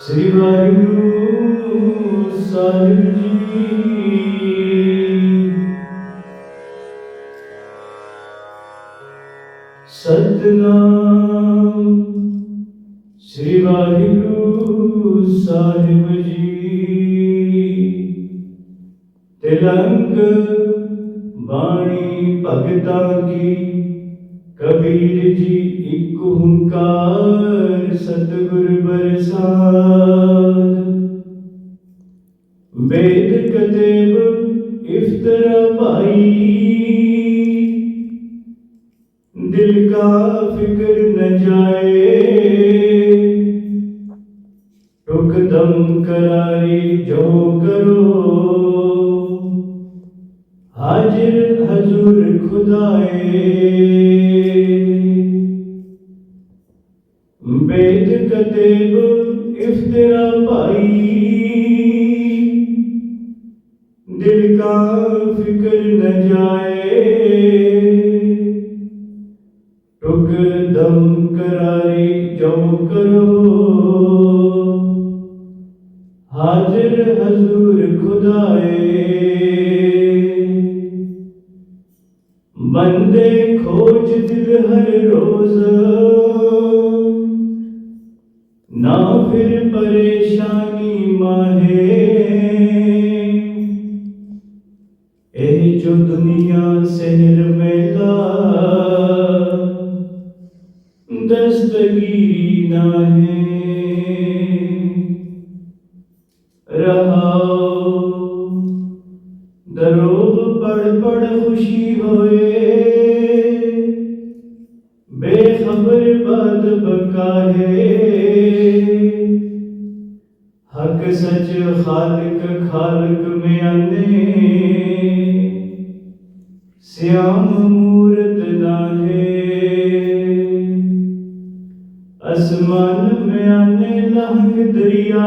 ਸ੍ਰੀ ਵਾਹਿਗੁਰੂ ਸਾਹਿਬ ਜੀ। ਸਤਨਾਮ ਸ੍ਰੀ ਵਾਹਿਗੁਰੂ ਸਾਹਿਬ ਜੀ। ਤਿਲੰਗ ਬਾਣੀ ਭਗਤਾਂ ਕੀ? ਕਬੀਰ ਜੀ ਇੱਕ ਓੰਕਾਰ ਸਤਿਗੁਰ वेद कतेब इफ्तरा भाई दिल का फ़िक्र न जाए। रुक दम करारी जो करो। हाजिर हजूर खुदाए। वेद कतेब इफ्तरा भाई फिर का फिक्र न जाए टुक दम करारी जो करो हाजिर हजूर खुदाए बंदे खोज दिल हर रोज़ ਰਹਾਉ ਦਰੋਗ ਪੜ ਪੜ ਖੁਸ਼ੀ ਹੋਏ। ਬੇਖਬਰ ਬਦ ਬਕਾਏ। ਹਕ ਸਚ ਖਾਲਕ ਖਾਲਕ ਮਿਆਨੇ। ਸਿਆਮ ਮੂਰਤ ਨਾਹੇ। ਅਸਮਾਨ ਮਿਆਨੇ ਲਹੰਗ ਦਰਿਆ।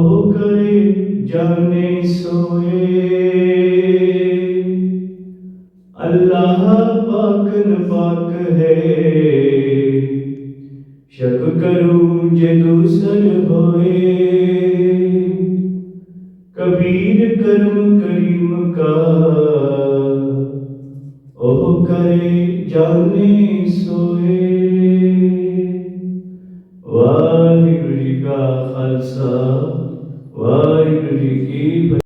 ਬਹੁ ਕਰੇ ਜਾਣੇ ਸੋਏ। ਅੱਲਾਹ ਪਾਕਨ ਪਾਕ ਹੈ। ਸ਼ਕ ਕਰੂੰ ਜੇ ਦੂਸਰ ਹੋਏ। ਕਬੀਰ ਕਰਮ ਕਰੀਮ ਕਾ। ਉਹ ਕਰੇ ਜਾਣੇ ਸੋਏ। ਵਾਹਿਗੁਰੂ ਜੀ ਕਾ ਖਾਲਸਾ। ਵਾਹਿਗੁਰੂ ਜੀ ਕੀ ਫਤਿਹ